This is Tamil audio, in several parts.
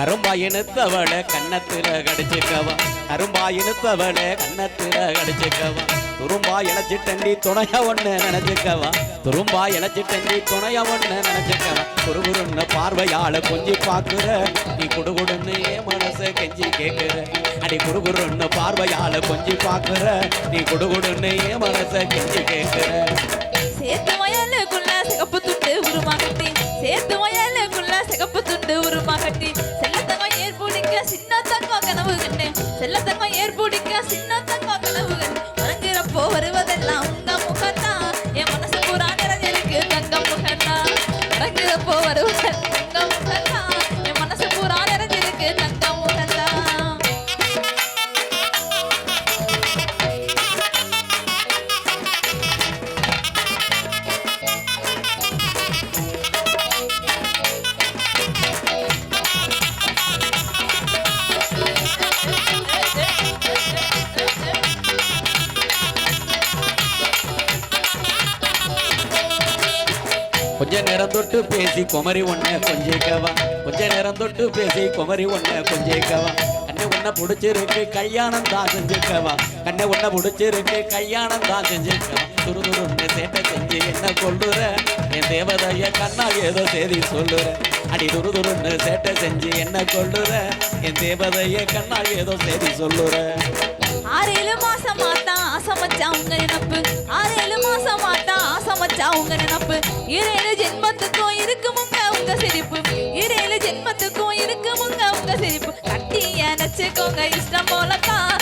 கரும்பாயினுத்தவள கன்னத்துல கடிச்சுக்கவா. கரும்பாயினுத்தவள கன்னத்துல கடிச்சுக்கவா. துரும்பா இழைச்சிட்டண்டி துணைய ஒண்ணு நினைச்சுக்கவா. துரும்பா இழைச்சிட்டண்டி துணைய ஒண்ணு நினைச்சுக்கவா. குறுகுறுன்னு பார்வையால கொஞ்சி பாக்குற நீ குடுகுடுன்னு என் மனச கெஞ்சி கேக்குற. அடி குறுகுறுன்னு பார்வையால கொஞ்சி பாக்குற நீ குடுகுடுன்னு என் மனச கெஞ்சி கேக்குற. சேர்த்து வயலுக்குள்ள சிகப்பு துண்டு உருமா கட்டி. சேர்த்து வயலுக்குள்ள சிகப்பு துண்டு உருமா கட்டி. செல்லத்தங்கம் ஏற்புடிக்க பேசி குமரி ஒண்ண கொஞ்சிக்கவா. கொஞ்ச நேரம் தொட்டு பேசி குமரி ஒண்ண கொஞ்சிக்கவா. கண்ணை உன்னை பிடிச்சிருக்கு கல்யாணம் தான் செஞ்சுக்கவா. கண்ணை உன்னை பிடிச்சிருக்கு கல்யாணம் தான் செஞ்சுக்கவா. துரு துருன்னு சேட்டை செஞ்சு என்ன கொள்ளுற என் தேவதைய கண்ணா ஏதோ செய்தி சொல்லுற. அடி துரு துருன்னு சேட்டை செஞ்சு என்ன கொள்ளுற என் தேவதைய கண்ணா ஏதோ செய்தி சொல்லுற. ஆறேழு மாசம் மாத்தா ஆசமச்சா உங்க நினப்பு ஆறேழு மாசம் ஆசமச்சா உங்க நினப்பு. இரேழு ஜென்மத்துக்கும் இருக்குமுங்க உங்க சிரிப்பு. இரேழு ஜென்மத்துக்கும் இருக்குமுங்க உங்க சிரிப்பு. கட்டி நினைச்சுக்கோங்க இஷ்டம் போலத்தான்.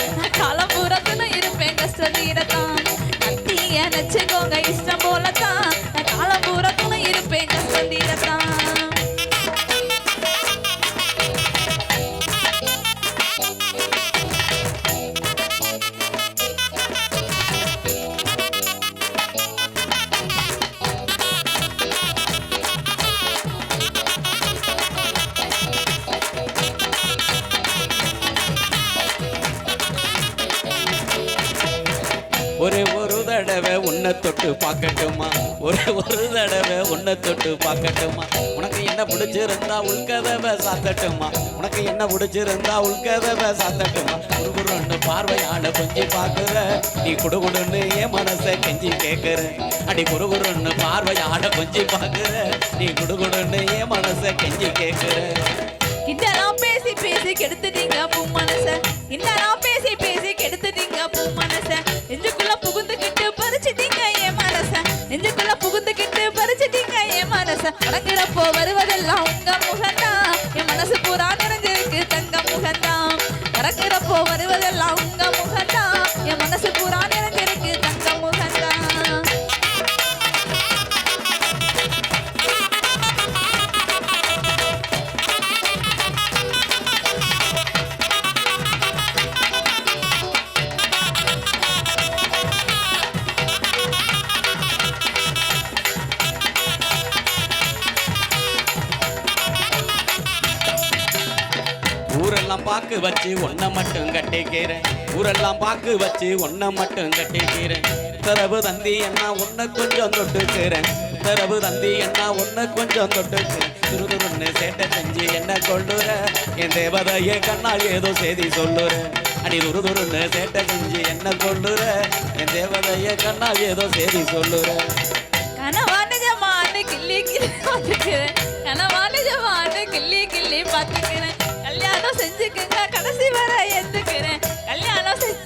தொட்டு பார்க்கட்டுமா? ஒரு ஒரு தடவை உன்னை தொட்டு பார்க்கட்டுமா? உனக்கு என்ன பிடிச்சிருந்தா உள்கதவை சாத்தட்டுமா? உனக்கு என்ன பிடிச்சிருந்தா உள்கதவை சாத்தட்டுமா? குறுகுறுன்னு பார்வையால கொஞ்சி பார்க்குற நீ குடுகுடுன்னு என் மனசை கெஞ்சி கேட்குற அடி குருகுருன்னு பார்வையால கொஞ்சி பார்க்குற நீ குடுகுடுன்னு என் மனசை கெஞ்சி கேட்குற இதெல்லாம் பேசி பேசி கெடுத்துட்டீங்க பூ மனசை. இதெல்லாம் பேசி பேசி கெடுத்துட்டீங்க பூ புகுந்துக்கிட்டு பறிச்சிட்டீங்க. என் மனச அடங்குறப்போ வருவதெல்லாம் உங்க முகந்தான் என் மனசு பூரா நிறைஞ்சிருக்கு தங்க முகந்தான் மறக்கிறப்போ வருவதெல்லாம் பாக்கு வச்சு ஒன்ன மட்டும் கட்டிக்கிறேன். ஊரெல்லாம் பாக்கு வச்சு ஒன்ன மட்டும் கட்டிக்கிறேன். தரவு தந்தி என்ன ஒன்ன கொஞ்சம் தொட்டுக்கிறேன். தரவு தந்தி என்ன ஒன்ன கொஞ்சம் தொட்டுக்கிறேன். துருதுருன்னு சேட்டை செஞ்சு என்ன கொள்ளுற? என் தேவதைய கண்ணால் ஏதோ செய்தி சொல்லுற. அடி துருதுருன்னு சேட்டை செஞ்சு என்ன கொள்ளுற? என் தேவதைய கண்ணால் ஏதோ செய்தி சொல்லுற. கனவா நிஜமானு கிள்ளி கிள்ளி பார்த்துக்கிறேன். கனவா நிஜமானு கிள்ளி கிள்ளி பார்த்துக்கிறேன். கல்யாணம் செஞ்சுக்குங்க கடைசி வர எந்துக்கிறேன் கல்யாணம் செஞ்சு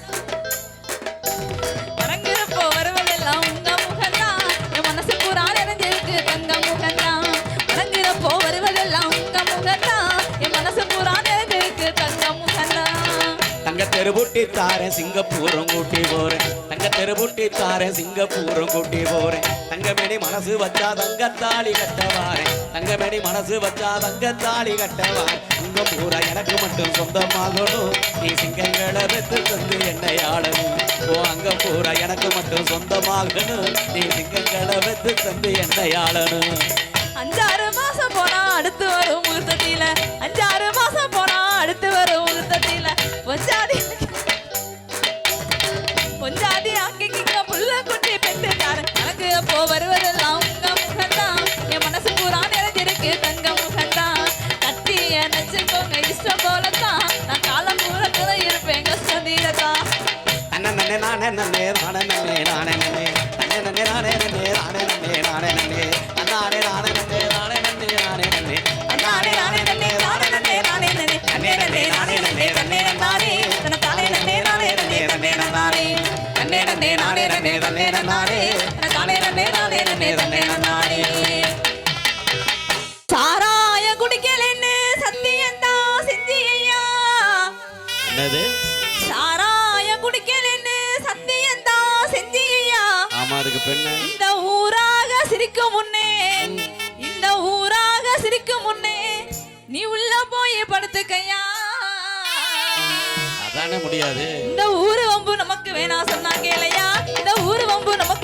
வருவதெல்லாம் உங்க முகம்தான். என் மனசு பூரா நிறைஞ்சிருக்கு தங்க முகம்தான். மறங்குறப்போ வருவதெல்லாம் உங்க முகம்தான். என் மனசு பூரா நிறைஞ்சிருக்கு தங்க முகம்தான். தங்க தெருபுட்டி தாரேன் சிங்கப்பூரம் கூட்டி போறேன். தங்க தெருபுட்டி தாரேன் சிங்கப்பூரம் கூட்டி போறேன். தங்கமேடி மனசு வச்சா தங்க தாலி கட்டவாரேன் தங்கமேடி மனசு வச்சா தங்க தாலி கட்டவாரேன் உங்க பூரா எனக்கு மட்டும் சொந்தமாகணும். நீ சிங்கங்களை வெத்து தந்து என்னை ஆளணும். ஓ அங்க பூரா எனக்கு மட்டும் சொந்தமாகணும். நீ சிங்கங்களை வெத்து தந்து என்னை ஆளணும். அஞ்சாறு மாசம் போனா அடுத்து வரும் முகூர்த்தத்தில அஞ்சாறு மாசம் போனா அடுத்து வரும் முகூர்த்தத்தில பொஞ்சாதி என்னது? சாராய குடிக்கலன்னு சத்தியந்தான் செஞ்சியா ஆமா அதுக்கு பெண்ணு. இந்த ஊராக சிரிக்கும் முன்னே இந்த ஊராக சிரிக்கும் முன்னே நீ உள்ள போய் படுத்துக்கையா? அதானே முடியாது. இந்த ஊரு வம்பு நமக்கு வேணா சொன்னா கேளையா இந்த ஊரு வம்பு நமக்கு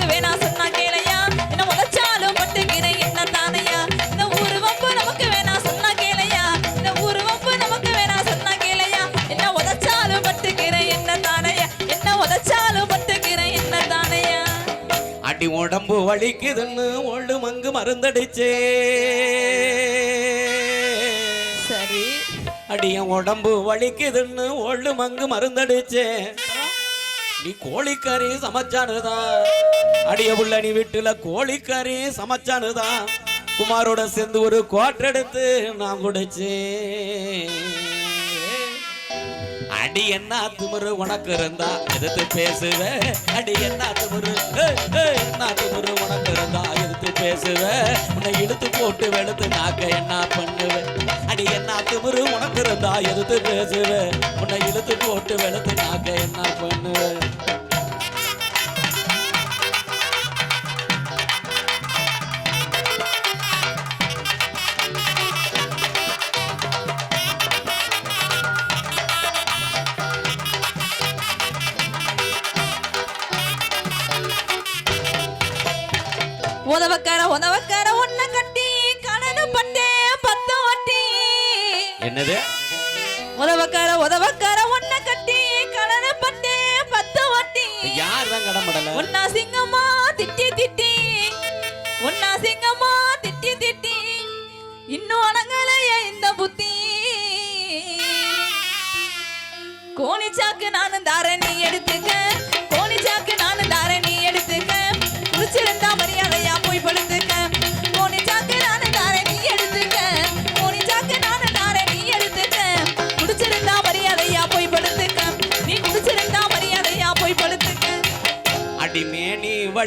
வலிக்குதுன்னு ஒள்ளு மங்கு மருந்தடிச்சே. சரி. அடி என் உடம்பு வலிக்குதுன்னு ஒள்ளு மங்கு மருந்தடிச்சே. நீ கோழிக்கறி சமைச்சானுதான் அடிய புள்ள நீ வீட்டுல கோழிக்கறி சமைச்சானுதான் குமாரோட சேர்ந்து ஒரு குவாட்டர் எடுத்து நான் குடிச்சேன். அடி என்ன துமுரு உனக்கு இருந்தா? எதிர்த்து பேசுவ. அடி என்ன துமுரு? என்ன துமுரு உனக்கு இருந்தா? எதிர்த்து பேசுவ. உன்னை இழுத்து போட்டு வெளுத்து நாக்க என்ன பண்ணுவேன் அடி என்ன துமுரு உனக்கு இருந்தா? எதிர்த்து பேசுவ. உன்னை இழுத்து போட்டு வெளுத்து நாக்க என்ன பண்ணுவேன் உதவக்கார உதவக்கார ஒன்ன கட்டி கடனு பட்டே பத்து வட்டி என்னது? உதவக்கார உதவக்கார ஒன்ன கட்டி கடனு பட்டே பத்து வட்டி யார் தான் கடம்படல ஒன்னா சிங்கம்மா திட்டி திட்டி. ஒன்னா சிங்கம்மா திட்டி திட்டி. இன்னும் அடங்கலையே இந்த புத்தி. கோணிச்சாக்கு நானும் தாரேன்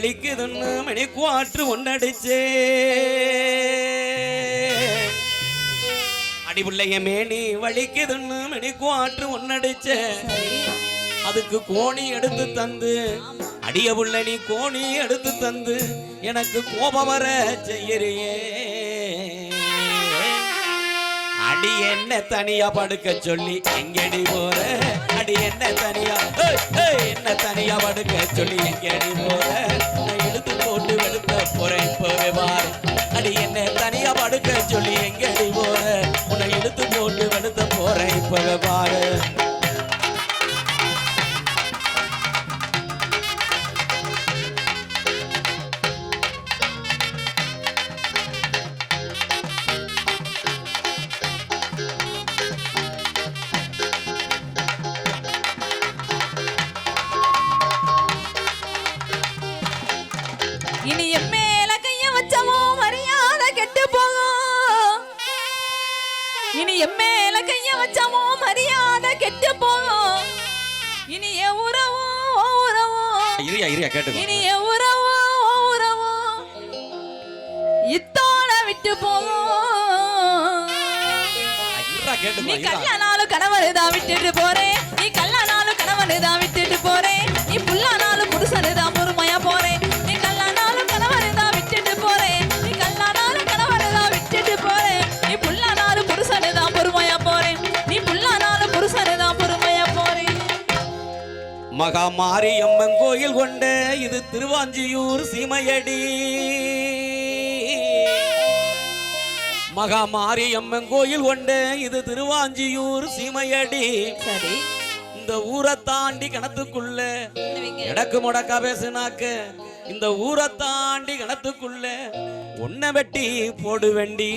மேனி வலிக்குதுன்னு மணி குவாற்று ஒன்னடிச்சே. அடிபிள்ளைய மேனி வலிக்குதுன்னு மணி குவாற்று ஒன்னடிச்சே. அதுக்கு கோணி எடுத்து தந்து அடிய புள்ள நீ கோணி எடுத்து தந்து எனக்கு கோபம் வர செய்யறியே. அடி என்ன தனியா படுக்க சொல்லி எங்கடி போற? அடி என்ன தனியா? என்ன தனியா? படுக்க சொல்லி எங்கடி போற? நான் இழுத்து போட்டு வெளுத்த போறேன் இப்பவே பாரு அடி என்ன தனியா படுக்க சொல்லி எங்கடி போற? உன்னை இழுத்து போட்டு வெளுத்த போறேன் இப்பவே இனி என் மேல கைய வச்சவோ மரியாதை கெட்டு போகும் இனி என் மேல கைய வச்சவோ மரியாதை கெட்டு போகும் இனி என் உறவோ உறவோ. இரியா இரியா கேட்டுக்கோ. இனி என் உறவோ உறவோ. இத்தோட விட்டு இருடா நீ. கல்யாணாலும் கணவனுதான் விட்டுட்டு போறேன் மகா மாரியம்மன் கோயில் கொண்ட இது திருவாஞ்சியூர் சீமையடி. மகா மாரியம்மன் கோயில் கொண்ட இது திருவாஞ்சியூர் சீமையடி. சரி. இந்த ஊரை தாண்டி கிணத்துக்குள்ள? எடக்கு முடக்கா பேசுனாக்க இந்த ஊரை தாண்டி கிணத்துக்குள்ள உன்னை வெட்டி போடு வெண்டி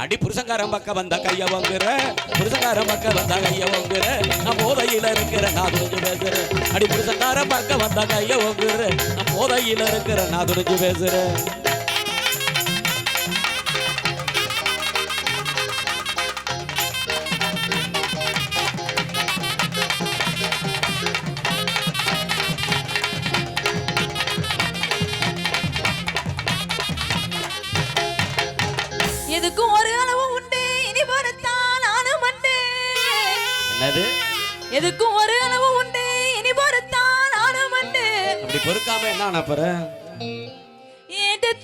அடி புருஷங்கார பக்கம் வந்த கைய வாங்குற புருஷங்கார பக்கம் வந்த கைய வாங்குற. நான் போதையில இருக்கிற நான் துணிஞ்சு பேசுறேன் அடி புருஷங்கார பக்கம் வந்த கைய வாங்குற நான் போதையில இருக்கிற நான் துணிஞ்சு பேசுறேன் என்னது? எதுக்கும் ஒரு அளவு உண்டு இனி பொறுத்தான் நானும் உண்டு. அப்படி பொறுக்காம என்ன ஆன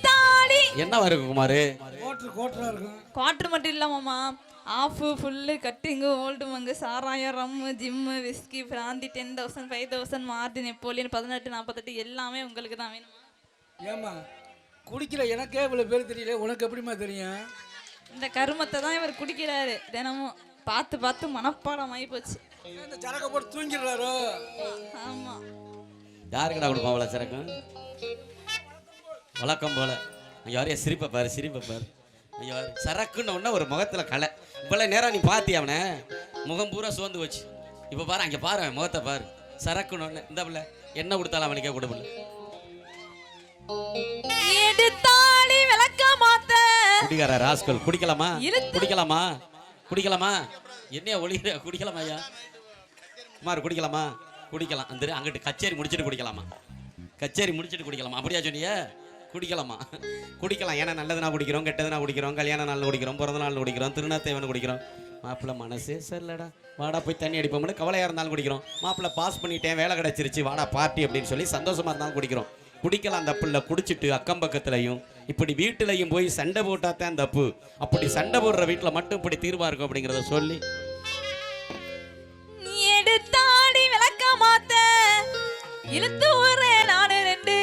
தாடி என்ன இருக்கு குமாரு? கோட்ரு கோட்டரா இருக்கும். குவார்டர் மட்டும் இல்லாமம்மா half full cutting Old Monk சாராயம் rum gin whisky brandy ten thousand five thousand Mardi Napoleon பதினெட்டு நாற்பத்தெட்டு எல்லாமே உங்களுக்கு தான் வேணுமா. ஏம்மா குடிக்கிற எனக்கே இவ்வளோ பேர் தெரியல உனக்கு எப்படிம்மா தெரியும்? இந்த கருமத்தை தான் இவர் குடிக்கிறாரு தினமும். பார்த்து பார்த்து மனப்பாடம் ஆகி போச்சு. இந்த சரக்கை போட்டு தூங்கிடுறாரோ? ஆமா. யாருக்கடா அவ்வளோ சரக்கு? வழக்கம் போல. யாரையா சிரிப்பை பாரு சிரிப்பை பாரு. ஐயோ சரக்குன்னு ஒன்று ஒரு முகத்துல கலை. இப்போல்லாம் நேரம் நீ பார்த்தி அவனை? முகம் பூரா சோர்ந்து வச்சு இப்போ பாரு அங்கே பாரு அவன் முகத்தை பாரு. சரக்குன்னு ஒன்று இந்த பிள்ளை என்ன கொடுத்தாலும் அவனுக்கே கொடுப்பில்ல குடிக்கார ராஸ்கல் குடிக்கலாமா. குடிக்கலாமா? குடிக்கலாமா? என்னைய ஒளிகிற குடிக்கலாமா ஐயா? குமார் குடிக்கலாமா? குடிக்கலாம். அந்த அங்கிட்டு கச்சேரி முடிச்சிட்டு குடிக்கலாமா? கச்சேரி முடிச்சிட்டு குடிக்கலாமா? அப்படியா சொன்னியா? குடிக்கலாமா? குடிக்கலாம். ஏன்னா நல்லதுனா குடிக்கிறோம் கெட்டதுனா குடிக்கிறோம் கல்யாண நாள் குடிக்கிறோம் பிறந்த நாள் குடிக்கிறோம் திருநாத்தேவன் குடிக்கிறோம். மாப்பிள்ள மனசே சரிலடா வாடா போய் தண்ணி அடிப்போம்னு கவலையாக இருந்தாலும் குடிக்கிறோம். மாப்பிள்ள பாஸ் பண்ணிட்டேன் வேலை கிடச்சிருச்சு. வாடா பார்ட்டி அப்படின்னு சொல்லி சந்தோஷமாக இருந்தாலும் குடிக்கிறோம். குடிக்கலாம் தப்பு இல்லை குடிச்சிட்டு அக்கம் பக்கத்துலையும் இப்படி வீட்டுலையும் போய் சண்டை போட்டா தான் தப்பு அப்படி சண்டை போடுற வீட்டில் மட்டும் இப்படி தீர்வா இருக்கும் அப்படிங்கிறத சொல்லி. எடுத்தாடி விளக்க மாத்த. இழுத்து ஊரே நானு ரெண்டு.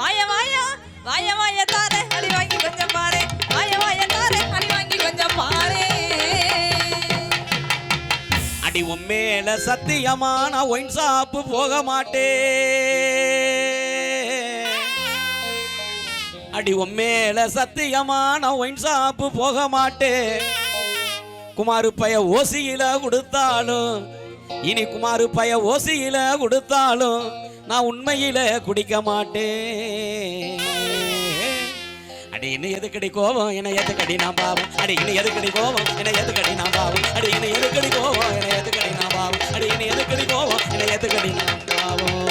வாய வாயா வாய வாய தாரே அடி வாங்கி கொஞ்சம் பாரு. வாய வாய தாரே அடி வாங்கி கொஞ்சம் பாரு. அடி உண்மையில சத்தியமா நான் ஒயின் ஷாப்பு போக மாட்டேன் அடி உம்மேல சத்தியமான ஒயின் சாப்பு போக மாட்டேன் குமாரு பைய ஓசியில கொடுத்தாலும் இனி குமாரு பைய ஓசியில கொடுத்தாலும் நான் உண்மையில குடிக்க மாட்டேன் அடி இன்னும் எதுக்கடி கோவம் என்ன எதுக்கடி நான் பாவம்? அடி இன்னும் எதுக்கடி கோவம் என்ன எதுக்கடி நான் பாவம்? அடி இன்னும் எதுக்கடி கோவம் என்ன எதுக்கடி நான் பாவம்? அடி இன்னும் எதுக்கடி கோவம் என்ன எதுக்கடி நான் பாவம்?